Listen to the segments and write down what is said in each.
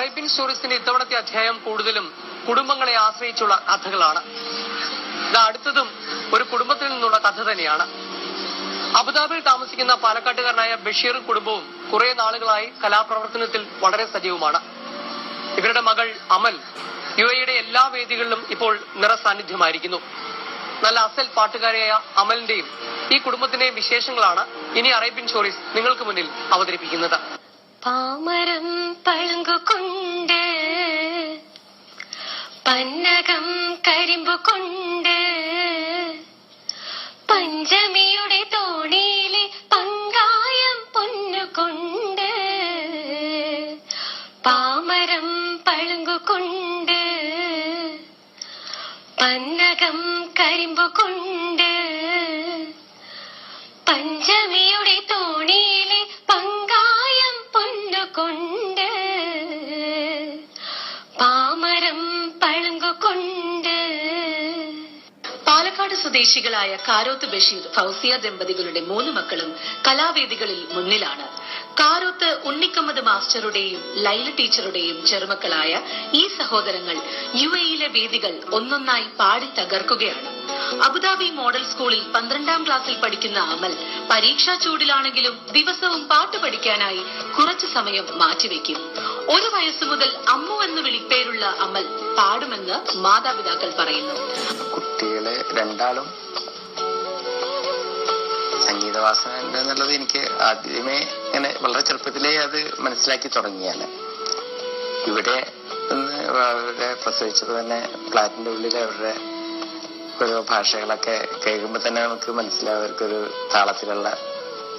Arabian സ്റ്റോറീസിന്റെ ഇത്തവണത്തെ അധ്യായം കൂടുതലും കുടുംബങ്ങളെ ആശ്രയിച്ചുള്ള കഥകളാണ്. അടുത്തതും ഒരു കുടുംബത്തിൽ നിന്നുള്ള കഥ തന്നെയാണ്. അബുദാബിയിൽ താമസിക്കുന്ന പാലക്കാട്ടുകാരനായ ബഷീർ കുടുംബവും കുറെ നാളുകളായി കലാപ്രവർത്തനത്തിൽ വളരെ സജീവമാണ്. ഇവരുടെ മകൾ അമൽ യു എയുടെ എല്ലാ വേദികളിലും ഇപ്പോൾ നിറസാന്നിധ്യമായിരിക്കുന്നു. നല്ല അസൽ പാട്ടുകാരിയായ അമലിന്റെയും ഈ കുടുംബത്തിന്റെയും വിശേഷങ്ങളാണ് ഇനി അറേബ്യൻ സ്റ്റോറീസ് നിങ്ങൾക്ക് മുന്നിൽ അവതരിപ്പിക്കുന്നത്. പാമരം പളുങ്കുകൊണ്ട് പന്നകം കരിമ്പുകൊണ്ട് പഞ്ചമിയുടെ തോണിയിലെ പങ്കായം പൊന്നുകൊണ്ട്. പാമരം പളുങ്കുകൊണ്ട് പന്നകം കരിമ്പു പളുങ്കുകൊണ്ട് പാലക്കാട് സ്വദേശികളായ കാരോത്ത് ബഷീർ ഫൗസിയ ദമ്പതികളുടെ മൂന്ന് മക്കളും കലാവേദികളിൽ മുന്നിലാണ്. കാരോത്ത് ഉണ്ണിക്കമ്മദ് മാസ്റ്ററുടെയും ലൈല ടീച്ചറുടെയും ചെറുമക്കളായ ഈ സഹോദരങ്ങൾ യു എയിലെ വേദികൾ ഒന്നൊന്നായി പാടി തകർക്കുകയാണ്. അബുദാബി മോഡൽ സ്കൂളിൽ പന്ത്രണ്ടാം ക്ലാസ്സിൽ പഠിക്കുന്ന അമൽ പരീക്ഷാ ചൂടിലാണെങ്കിലും ദിവസവും പാട്ട് പഠിക്കാനായി കുറച്ചു സമയം മാറ്റിവെക്കും. ഒരു വയസ്സു മുതൽ അമ്മു എന്ന് വിളിപ്പേരുള്ള അമൽ പാടുമെന്ന് മാതാപിതാക്കൾ പറയുന്നു. കുട്ടികളെ രണ്ടാളും സംഗീതവാസന ഉണ്ടെന്നുള്ളത് എനിക്ക് ആദ്യമേ ഇങ്ങനെ വളരെ ചെറുപ്പത്തിലേ അത് മനസ്സിലാക്കി തുടങ്ങിയാണ്. ഇവിടെ അവരുടെ പ്രസവിച്ചത് തന്നെ ഫ്ലാറ്റിന്റെ ഉള്ളിൽ അവരുടെ ഓരോ ഭാഷകളൊക്കെ കേൾക്കുമ്പോൾ തന്നെ നമുക്ക് മനസ്സിലാവും അവർക്കൊരു താളത്തിലുള്ള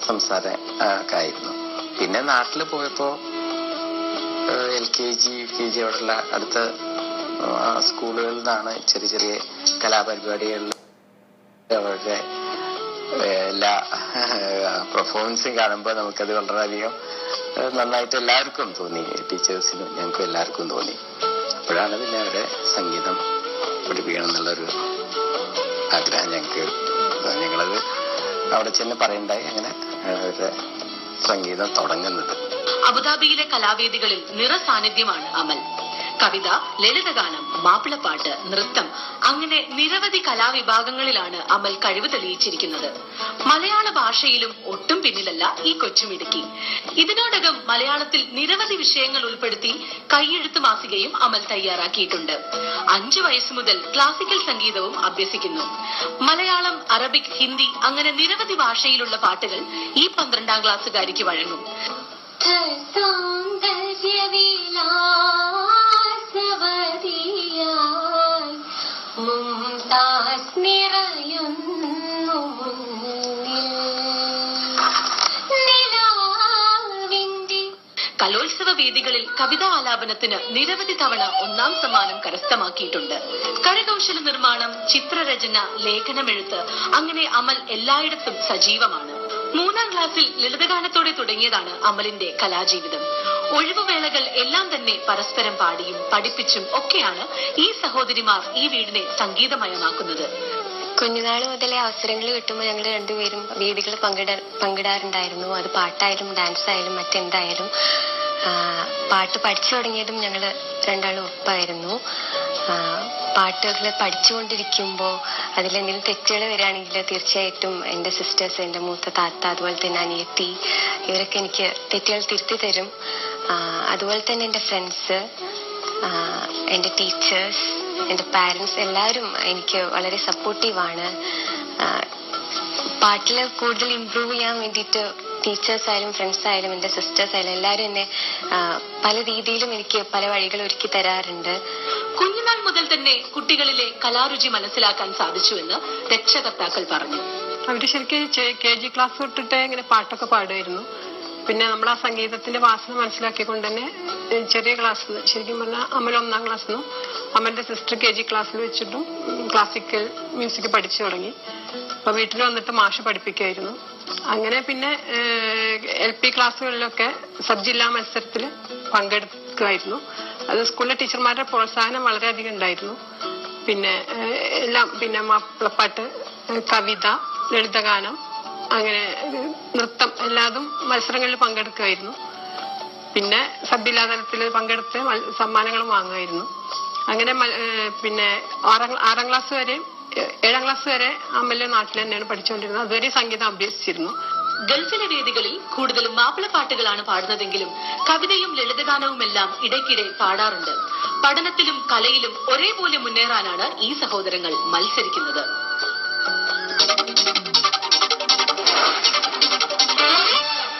സംസാരം ഒക്കെ ആയിരുന്നു. പിന്നെ നാട്ടിൽ പോയപ്പോൾ L K G U K G അവിടെയുള്ള അടുത്ത സ്കൂളുകളിൽ നിന്നാണ് ചെറിയ ചെറിയ കലാപരിപാടികളിൽ അവരുടെ എല്ലാ പെർഫോമൻസും കാണുമ്പോൾ നമുക്കത് വളരെയധികം നന്നായിട്ട് എല്ലാവർക്കും തോന്നി. ടീച്ചേഴ്സിനും ഞങ്ങൾക്കും എല്ലാവർക്കും തോന്നി. അപ്പോഴാണ് പിന്നെ അവരെ സംഗീതം പഠിപ്പിക്കണം എന്നുള്ളൊരു ആഗ്രഹം ഞങ്ങൾക്ക് ഞങ്ങളത് അവിടെ ചെന്ന് പറയണ്ടായി. അങ്ങനെ സംഗീതം തുടങ്ങുന്നത്. അബുദാബിയിലെ കലാവേദികളിൽ നിറസാന്നിധ്യമാണ് അമൽ. കവിത ലളിതഗാനം മാപ്പിളപ്പാട്ട് നൃത്തം അങ്ങനെ നിരവധി കലാവിഭാഗങ്ങളിലാണ് അമൽ കഴിവ് തെളിയിച്ചിരിക്കുന്നത്. മലയാള ഭാഷയിലും ഒട്ടും പിന്നിലല്ല ഈ കൊച്ചുമിടുക്കി ഇതിനോടകം മലയാളത്തിൽ നിരവധി വിഷയങ്ങൾ ഉൾപ്പെടുത്തി കൈയെഴുത്ത് മാസികയും അമൽ തയ്യാറാക്കിയിട്ടുണ്ട്. അഞ്ചു വയസ്സ് മുതൽ ക്ലാസിക്കൽ സംഗീതവും അഭ്യസിക്കുന്നു. മലയാളം അറബിക് ഹിന്ദി അങ്ങനെ നിരവധി ഭാഷയിലുള്ള പാട്ടുകൾ ഈ പന്ത്രണ്ടാം ക്ലാസ്സുകാരിക്ക് വഴങ്ങും. കലോത്സവ വേദികളിൽ കവിതാ ആലാപനത്തിന് നിരവധി തവണ ഒന്നാം സമ്മാനം കരസ്ഥമാക്കിയിട്ടുണ്ട്. കരകൗശല നിർമ്മാണം ചിത്രരചന ലേഖനമെഴുത്ത് അങ്ങനെ അമൽ എല്ലായിടത്തും സജീവമാണ്. മൂന്നാം ക്ലാസിൽ ലളിതഗാനത്തോടെ തുടങ്ങിയതാണ് അമലിന്റെ കലാജീവിതം. ഒഴിവുവേളകൾ എല്ലാം തന്നെ പരസ്പരം പാടിയും പഠിപ്പിച്ചും ഒക്കെയാണ് ഈ സഹോദരിമാർ ഈ വീടിനെ സംഗീതമയമാക്കുന്നത്. കുഞ്ഞുനാൾ മുതലേ അവസരങ്ങൾ കിട്ടുമ്പോൾ ഞങ്ങൾ രണ്ടുപേരും വീടുകൾ പങ്കിട പങ്കിടാറുണ്ടായിരുന്നു. അത് പാട്ടായാലും ഡാൻസ് ആയാലും മറ്റെന്തായാലും പാട്ട് പഠിച്ചു തുടങ്ങിയതും ഞങ്ങൾ രണ്ടാളും ഒപ്പായിരുന്നു. പാട്ടുകൾ പഠിച്ചുകൊണ്ടിരിക്കുമ്പോൾ അതിലെന്തെങ്കിലും തെറ്റുകൾ വരികയാണെങ്കിൽ തീർച്ചയായിട്ടും എന്റെ സിസ്റ്റേഴ്സ് എന്റെ മൂത്ത താത്ത അതുപോലെ തന്നെ അനിയത്തി ഇവരൊക്കെ എനിക്ക് തെറ്റുകൾ തിരുത്തി തരും. അതുപോലെ തന്നെ എന്റെ ഫ്രണ്ട്സ് എന്റെ ടീച്ചേഴ്സ് എന്റെ പാരൻസ് എല്ലാവരും എനിക്ക് വളരെ സപ്പോർട്ടീവാണ് പാട്ടിൽ കൂടുതൽ ഇമ്പ്രൂവ് ചെയ്യാൻ വേണ്ടിയിട്ട് ടീച്ചേഴ്സ് ആയാലും ഫ്രണ്ട്സ് ആയാലും എന്റെ സിസ്റ്റേഴ്സ് ആയാലും എല്ലാവരും എന്നെ പല രീതിയിലും എനിക്ക് പല വഴികൾ ഒരുക്കി തരാറുണ്ട്. കുഞ്ഞുനാൾ മുതൽ തന്നെ കുട്ടികളിലെ കലാരുചി മനസ്സിലാക്കാൻ സാധിച്ചുവെന്ന് രക്ഷകർത്താക്കൾ പറഞ്ഞു. അവർ ശരിക്കും കെ ജി ക്ലാസ് തൊട്ടിട്ട് ഇങ്ങനെ പാട്ടൊക്കെ പാടുമായിരുന്നു. പിന്നെ നമ്മൾ ആ സംഗീതത്തിന്റെ വാസന മനസ്സിലാക്കിക്കൊണ്ട് തന്നെ ചെറിയ ക്ലാസ് ശരിക്കും പറഞ്ഞാൽ അമൽ ഒന്നാം ക്ലാസ് നിന്നും അമലിന്റെ സിസ്റ്റർ കെ ജി ക്ലാസ്സിൽ വെച്ചിട്ടും ക്ലാസിക്കൽ മ്യൂസിക് പഠിച്ചു തുടങ്ങി. അപ്പൊ വീട്ടിൽ വന്നിട്ട് മാഷ് പഠിപ്പിക്കുമായിരുന്നു അങ്ങനെ പിന്നെ എൽ പി ക്ലാസ്സുകളിലൊക്കെ സബ് ജില്ലാ മത്സരത്തിൽ പങ്കെടുക്കുമായിരുന്നു അത് സ്കൂളിലെ ടീച്ചർമാരുടെ പ്രോത്സാഹനം വളരെയധികം ഉണ്ടായിരുന്നു. പിന്നെ എല്ലാം പിന്നെ മാപ്പിളപ്പാട്ട് കവിത ലളിതഗാനം അങ്ങനെ നൃത്തം എല്ലാതും മത്സരങ്ങളിൽ പങ്കെടുക്കുമായിരുന്നു പിന്നെ സബ്ജില്ലാ തലത്തിൽ പങ്കെടുത്ത് സമ്മാനങ്ങളും വാങ്ങുമായിരുന്നു അങ്ങനെ പിന്നെ ആറാം ആറാം ക്ലാസ് വരെ ഏഴാം ക്ലാസ് വരെ അമ്മല്ലെ നാട്ടിൽ തന്നെയാണ് പഠിച്ചുകൊണ്ടിരുന്നത്. അതുവരെ സംഗീതം അഭ്യസിച്ചിരുന്നു. ഗൾഫിലെ വേദികളിൽ കൂടുതലും മാപ്പിളപ്പാട്ടുകളാണ് പാടുന്നതെങ്കിലും കവിതയും ലളിതഗാനവുമെല്ലാം ഇടയ്ക്കിടെ പാടാറുണ്ട്. പഠനത്തിലും കലയിലും ഒരേപോലെ മുന്നേറാനാണ് ഈ സഹോദരങ്ങൾ മത്സരിക്കുന്നത്.